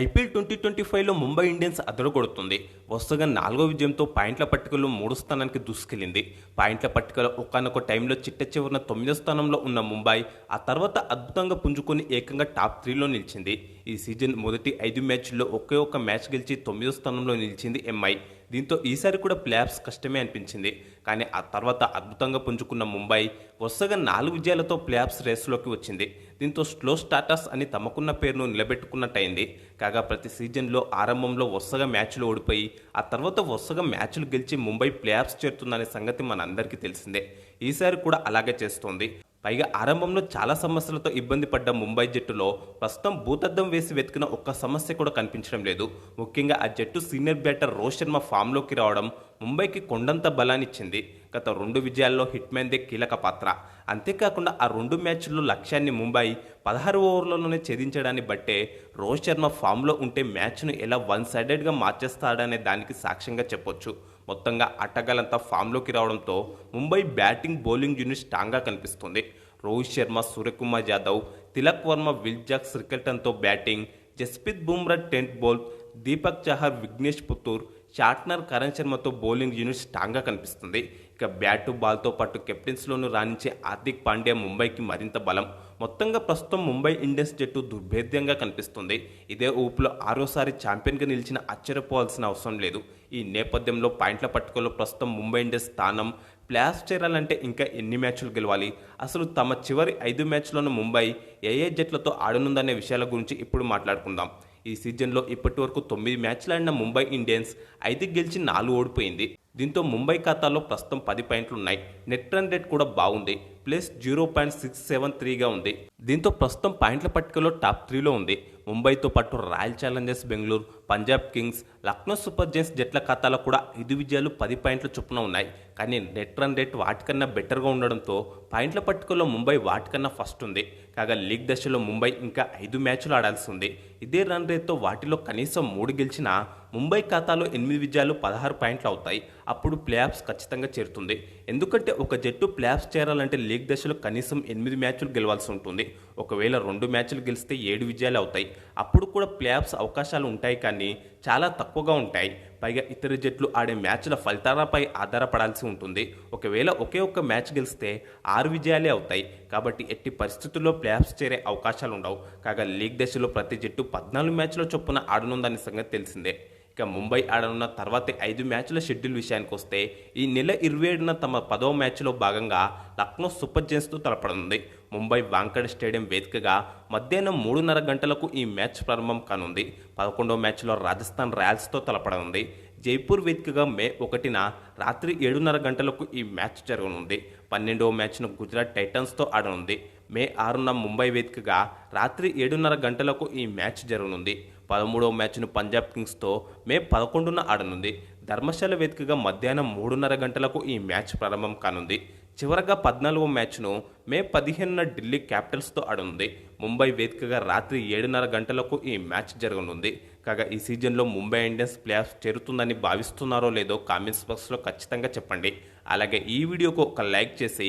IPL twenty twenty ఫైవ్లో Mumbai Indians అదరగొడుతుంది. వరుసగా నాలుగో విజయంతో పాయింట్ల పట్టికలో మూడో స్థానానికి దూసుకెళ్ళింది పాయింట్ల పట్టికలో ఒకనొక టైంలో చిట్ట చివరిన తొమ్మిదో స్థానంలో ఉన్న ముంబై ఆ తర్వాత అద్భుతంగా పుంజుకొని ఏకంగా టాప్ త్రీలో నిలిచింది. ఈ సీజన్ మొదటి ఐదు మ్యాచ్ల్లో ఒకే ఒక్క మ్యాచ్ గెలిచి తొమ్మిదో స్థానంలో నిలిచింది ఎంఐ. దీంతో ఈసారి కూడా ప్లేఆఫ్స్ కష్టమే అనిపించింది. కానీ ఆ తర్వాత అద్భుతంగా పుంజుకున్న ముంబై వరుసగా నాలుగు విజయాలతో ప్లేఆఫ్స్ రేసులోకి వచ్చింది. దీంతో స్లో స్టార్టర్స్ అని తమకున్న పేరును నిలబెట్టుకున్నట్టయింది. కాగా ప్రతి సీజన్లో ఆరంభంలో వరుసగా మ్యాచ్లు ఓడిపోయి ఆ తర్వాత వరుసగా మ్యాచ్లు గెలిచి ముంబై ప్లేఆఫ్స్ చేరుతుందనే సంగతి మనందరికీ తెలిసిందే. ఈసారి కూడా అలాగే చేస్తోంది. పైగా ఆరంభంలో చాలా సమస్యలతో ఇబ్బంది పడ్డ ముంబై జట్టులో ప్రస్తుతం భూతద్దం వేసి వెతికిన ఒక్క సమస్య కూడా కనిపించడం లేదు. ముఖ్యంగా ఆ జట్టు సీనియర్ బ్యాటర్ రోహిత్ శర్మ ఫామ్లోకి రావడం ముంబైకి కొండంత బలాన్నిచ్చింది. గత రెండు విజయాల్లో హిట్మెన్దే కీలక పాత్ర. అంతేకాకుండా ఆ రెండు మ్యాచ్ల్లో లక్ష్యాన్ని ముంబై పదహారు ఓవర్లలోనే ఛేదించడాన్ని బట్టే రోహిత్ శర్మ ఫామ్లో ఉంటే మ్యాచ్ను ఎలా వన్ సైడెడ్గా మార్చేస్తాడనే దానికి సాక్ష్యంగా చెప్పొచ్చు. మొత్తంగా ఆటగాళ్ళంతా ఫామ్లోకి రావడంతో ముంబై బ్యాటింగ్ బౌలింగ్ యూనిట్ స్ట్రాంగ్గా కనిపిస్తుంది. Rohit Sharma Suryakumar Yadav Tilak Varma Will Jacks శ్రీకల్టన్తో batting Jasprit Bumrah Trent Boult Deepak Chahar Vignesh Puthur Santner Karan శర్మతో bowling unit స్ట్రాంగ్గా కనిపిస్తుంది. ఇక బ్యాటు బాల్తో పాటు కెప్టెన్స్లోనూ రాణించే హార్దిక్ పాండ్యా ముంబైకి మరింత బలం. మొత్తంగా ప్రస్తుతం ముంబై ఇండియన్స్ జట్టు దుర్భేద్యంగా కనిపిస్తుంది. ఇదే ఊపులో ఆరోసారి ఛాంపియన్గా నిలిచిన ఆశ్చర్యపోవాల్సిన అవసరం లేదు. ఈ నేపథ్యంలో పాయింట్ల పట్టుకలో ప్రస్తుతం ముంబై ఇండియన్స్ స్థానం. ప్లేఆఫ్ చేరాలంటే ఇంకా ఎన్ని మ్యాచ్లు గెలవాలి? అసలు తమ చివరి ఐదు మ్యాచ్లను ముంబై ఏ ఏ జట్లతో ఆడనుందనే విషయాల గురించి ఇప్పుడు మాట్లాడుకుందాం. ఈ సీజన్లో ఇప్పటి వరకు తొమ్మిది మ్యాచ్లు ఆడిన ముంబై ఇండియన్స్ ఐదు గెలిచి నాలుగు ఓడిపోయింది. దీంతో ముంబై ఖాతాలో ప్రస్తుతం పది పాయింట్లు ఉన్నాయి. నెట్ రన్ రేట్ కూడా బాగుంది. Plus zero point six seven త్రీగా ఉంది. దీంతో ప్రస్తుతం పాయింట్ల పట్టికలో టాప్ త్రీలో ఉంది. ముంబైతో పాటు royal challengers Bengaluru Punjab kings Lucknow super giants జట్ల ఖాతాలో కూడా ఐదు విజయాలు పది పాయింట్ల చొప్పున ఉన్నాయి. కానీ నెట్ రన్ రేట్ వాటికన్నా బెటర్గా ఉండడంతో పాయింట్ల పట్టికలో ముంబై వాటికన్నా ఫస్ట్ ఉంది. కాగా లీగ్ దశలో ముంబై ఇంకా ఐదు మ్యాచ్లు ఆడాల్సి ఉంది. ఇదే రన్ రేట్తో వాటిలో కనీసం మూడు గెలిచినా ముంబై ఖాతాలో ఎనిమిది విజయాలు పదహారు పాయింట్లు అవుతాయి. అప్పుడు ప్లేఆఫ్స్ ఖచ్చితంగా చేరుతుంది. ఎందుకంటే ఒక జట్టు ప్లేఆఫ్స్ చేరాలంటే లీగ్ దశలో కనీసం ఎనిమిది మ్యాచ్లు గెలవాల్సి ఉంటుంది. ఒకవేళ రెండు మ్యాచ్లు గెలిస్తే ఏడు విజయాలు అవుతాయి. అప్పుడు కూడా ప్లేఆఫ్స్ అవకాశాలు ఉంటాయి కానీ చాలా తక్కువగా ఉంటాయి. పైగా ఇతర జట్లు ఆడే మ్యాచ్ల ఫలితాలపై ఆధారపడాల్సి ఉంటుంది. ఒకవేళ ఒకే ఒక్క మ్యాచ్ గెలిస్తే ఆరు విజయాలే అవుతాయి. కాబట్టి ఎట్టి పరిస్థితుల్లో ప్లేఆఫ్స్ చేరే అవకాశాలు ఉండవు కాగా లీగ్ దశలో ప్రతి జట్టు పద్నాలుగు మ్యాచ్ల చొప్పున ఆడనుందనే సంగతి తెలిసిందే. ఇక ముంబై ఆడనున్న తర్వాతి ఐదు మ్యాచ్ల షెడ్యూల్ విషయానికి వస్తే ఈ నెల ఇరవై ఏడున తమ పదవ మ్యాచ్లో భాగంగా లక్నో సూపర్ జైన్స్తో తలపడనుంది. ముంబై వాంకడ్ స్టేడియం వేదికగా మధ్యాహ్నం మూడున్నర గంటలకు ఈ మ్యాచ్ ప్రారంభం కానుంది. పదకొండవ మ్యాచ్లో రాజస్థాన్ రాయల్స్తో తలపడనుంది. జైపూర్ వేదికగా మే ఒకటిన రాత్రి ఏడున్నర గంటలకు ఈ మ్యాచ్ జరగనుంది. పన్నెండవ మ్యాచ్ను గుజరాత్ టైటన్స్తో ఆడనుంది. మే ఆరున ముంబై వేదికగా రాత్రి ఏడున్నర గంటలకు ఈ మ్యాచ్ జరగనుంది. పదమూడవ మ్యాచ్ను పంజాబ్ కింగ్స్తో మే పదకొండున ఆడనుంది. ధర్మశాల వేదికగా మధ్యాహ్నం మూడున్నర గంటలకు ఈ మ్యాచ్ ప్రారంభం కానుంది. చివరగా పద్నాలుగవ మ్యాచ్ను మే పదిహేనున ఢిల్లీ క్యాపిటల్స్తో ఆడనుంది. ముంబై వేదికగా రాత్రి ఏడున్నర గంటలకు ఈ మ్యాచ్ జరగనుంది. కాగా ఈ సీజన్లో ముంబై ఇండియన్స్ ప్లేఆఫ్ చేరుతుందని భావిస్తున్నారో లేదో కామెంట్స్ బాక్స్లో ఖచ్చితంగా చెప్పండి. అలాగే ఈ వీడియోకు ఒక లైక్ చేసి